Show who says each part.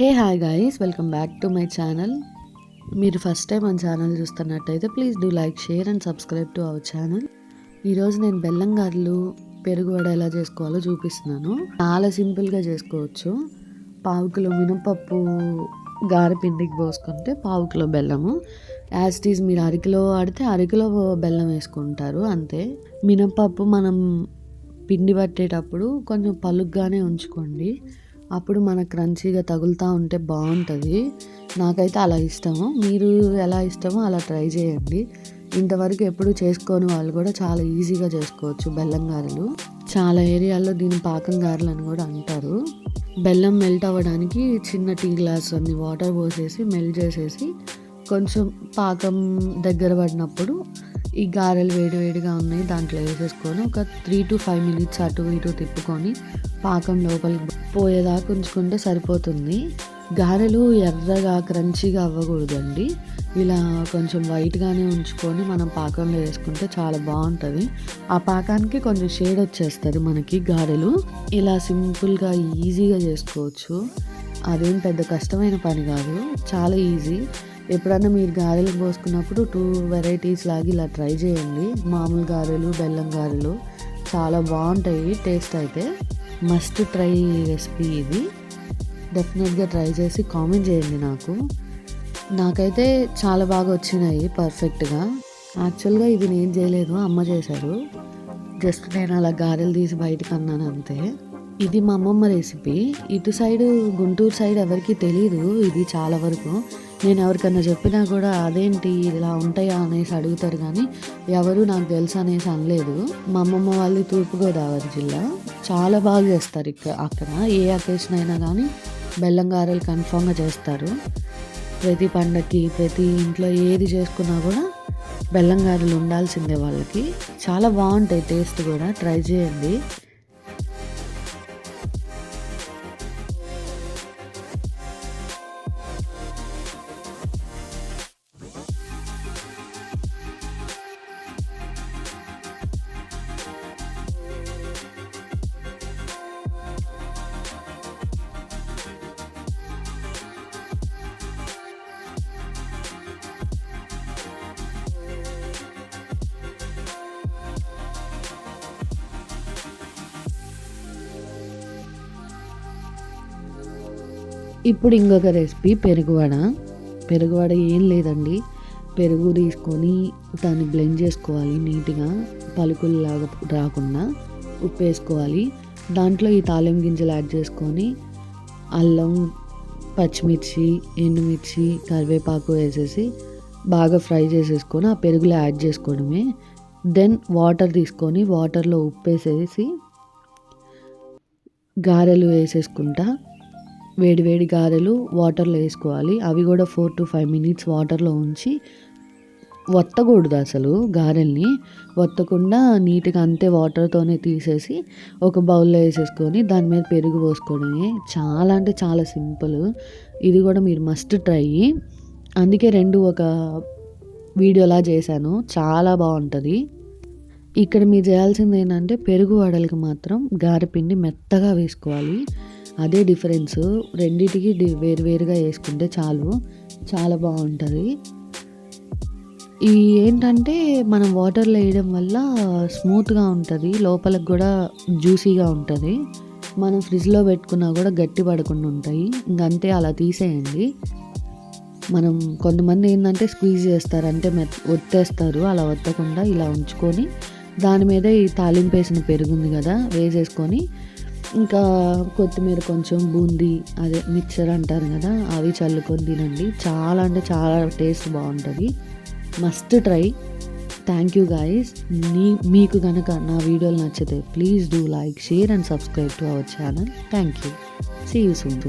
Speaker 1: Hey hi guys welcome back to my channel మీరు first time మన channel చూస్తున్నట్టయితే please do like share and subscribe to our channel ఈరోజు నేను బెల్లం గారెలు పెరుగు వడ ఎలా చేసుకోవాలో చూపిస్తున్నాను. చాలా సింపుల్గా చేసుకోవచ్చు. పావు కిలో మినపప్పు గారె పిండికి పోసుకుంటే పావు కిలో బెల్లము. యాజ్ ఇట్ ఈజ్ మీరు అరకిలో ఆడితే అరకిలో బెల్లం వేసుకుంటారు అంతే. మినపప్పు మనం పిండి పట్టేటప్పుడు కొంచెం పలుగ్గానే ఉంచుకోండి. అప్పుడు మనకు క్రంచీగా తగులుతూ ఉంటే బాగుంటుంది. నాకైతే అలా ఇష్టము. మీరు ఎలా ఇష్టమో అలా ట్రై చేయండి. ఇంతవరకు ఎప్పుడు చేసుకోని వాళ్ళు కూడా చాలా ఈజీగా చేసుకోవచ్చు బెల్లం గారెలు. చాలా ఏరియాల్లో దీని పాకం గారెలు అని కూడా అంటారు. బెల్లం మెల్ట్ అవ్వడానికి చిన్న టీ గ్లాస్ అన్ని వాటర్ పోసేసి మెల్ట్ చేసేసి కొంచెం పాకం దగ్గర పడినప్పుడు ఈ గారెలు వేడివేడిగా ఉన్నాయి దాంట్లో వేసేసుకొని ఒక త్రీ టు ఫైవ్ మినిట్స్ అటు ఇటు తిప్పుకొని పాకం లోపలికి పోయేదాకా ఉంచుకుంటే సరిపోతుంది. గారెలు ఎర్రగా క్రంచీగా అవ్వకూడదండి. ఇలా కొంచెం వైట్గానే ఉంచుకొని మనం పాకంలో వేసుకుంటే చాలా బాగుంటుంది. ఆ పాకానికి కొంచెం షేడ్ వచ్చేస్తుంది మనకి గారెలు. ఇలా సింపుల్గా ఈజీగా చేసుకోవచ్చు. అదేం పెద్ద కష్టమైన పని కాదు. చాలా ఈజీ ఎప్పుడన్నా మీరు గారెలు పోసుకున్నప్పుడు టూ వెరైటీస్ లాగా ఇలా ట్రై చేయండి. మామూలు గారెలు బెల్లం గారెలు చాలా బాగుంటాయి టేస్ట్ అయితే. మస్ట్ ట్రై రెసిపీ ఇది. డెఫినెట్గా ట్రై చేసి కామెంట్ చేయండి నాకు. నాకైతే చాలా బాగా వచ్చినాయి పర్ఫెక్ట్గా యాక్చువల్గా ఇది నేను చేయలేదు అమ్మ చేశారు. జస్ట్ నేను అలా గారెలు తీసి బయటకు అన్నాను అంతే. ఇది మా అమ్మమ్మ రెసిపీ. ఇటు సైడ్ గుంటూరు సైడ్ ఎవరికి తెలియదు ఇది చాలా వరకు. నేను ఎవరికన్నా చెప్పినా కూడా అదేంటి ఇలా ఉంటాయా అనేసి అడుగుతారు కానీ ఎవరు నాకు తెలుసు అనేసి అనలేదు. మా అమ్మమ్మ వాళ్ళు తూర్పుగోదావరి జిల్లా. చాలా బాగా చేస్తారు ఇక్కడ అక్కడ. ఏ అకేషన్ అయినా కానీ బెల్లం గారెలు కన్ఫామ్గా చేస్తారు. ప్రతి పండగకి ప్రతి ఇంట్లో ఏది చేసుకున్నా కూడా బెల్లం గారెలు ఉండాల్సిందే వాళ్ళకి. చాలా బాగుంటాయి టేస్ట్ కూడా. ట్రై చేయండి. ఇప్పుడు ఇంకొక రెసిపీ పెరుగువడ పెరుగువడ ఏం లేదండి. పెరుగు తీసుకొని దాన్ని బ్లెండ్ చేసుకోవాలి నీట్గా. పలుకుల్లాగా రాకుండా ఉప్పు వేసుకోవాలి. దాంట్లో ఈ తాలిం గింజలు యాడ్ చేసుకొని అల్లం పచ్చిమిర్చి ఎండుమిర్చి కరివేపాకు వేసేసి బాగా ఫ్రై చేసేసుకొని ఆ పెరుగులో యాడ్ చేసుకోవడమే. దెన్ వాటర్ తీసుకొని వాటర్లో ఉప్పు వేసేసి గారెలు వేసేసుకుంటా. వేడి వేడి గారెలు వాటర్లో వేసుకోవాలి. అవి కూడా ఫోర్ టు ఫైవ్ మినిట్స్ వాటర్లో ఉంచి వత్తకూడదు అసలు గారెల్ని. వత్తకుండా నీట్గా అంతే వాటర్తోనే తీసేసి ఒక బౌల్లో వేసేసుకొని దాని మీద పెరుగు పోసుకోవడమే చాలా అంటే చాలా సింపుల్. ఇది కూడా మీరు మస్ట్ ట్రై. అందుకే రెండు ఒక వీడియోలా చేశాను. చాలా బాగుంటుంది. ఇక్కడ మీరు చేయాల్సింది ఏంటంటే పెరుగు వడలకి మాత్రం గారెపిండి మెత్తగా వేసుకోవాలి. అదే డిఫరెన్స్. రెండింటికి వేరువేరుగా వేసుకుంటే చాలు. చాలా బాగుంటుంది. ఇవి ఏంటంటే మనం వాటర్లో వేయడం వల్ల స్మూత్గా ఉంటుంది. లోపలకు కూడా జ్యూసీగా ఉంటుంది. మనం ఫ్రిడ్జ్లో పెట్టుకున్నా కూడా గట్టి పడకుండా ఉంటాయి. ఇంకంతే అలా తీసేయండి. మనం కొంతమంది ఏంటంటే స్క్వీజ్ చేస్తారు. అంటే మెత్ ఒత్తేస్తారు. అలా ఒత్తకుండా ఇలా ఉంచుకొని దాని మీద ఈ తాలింపు వేసిన పెరుగుంది కదా వేసేసుకొని ఇంకా కొత్తిమీర కొంచెం బూందీ అదే మిక్చర్ అంటారు కదా అవి చల్లుకొని తినండి. చాలా అంటే చాలా టేస్ట్ బాగుంటుంది. Must try. Thank you guys మీ మీకు కనుక నా వీడియోలు నచ్చితే please do like share and subscribe to our channel thank you see you soon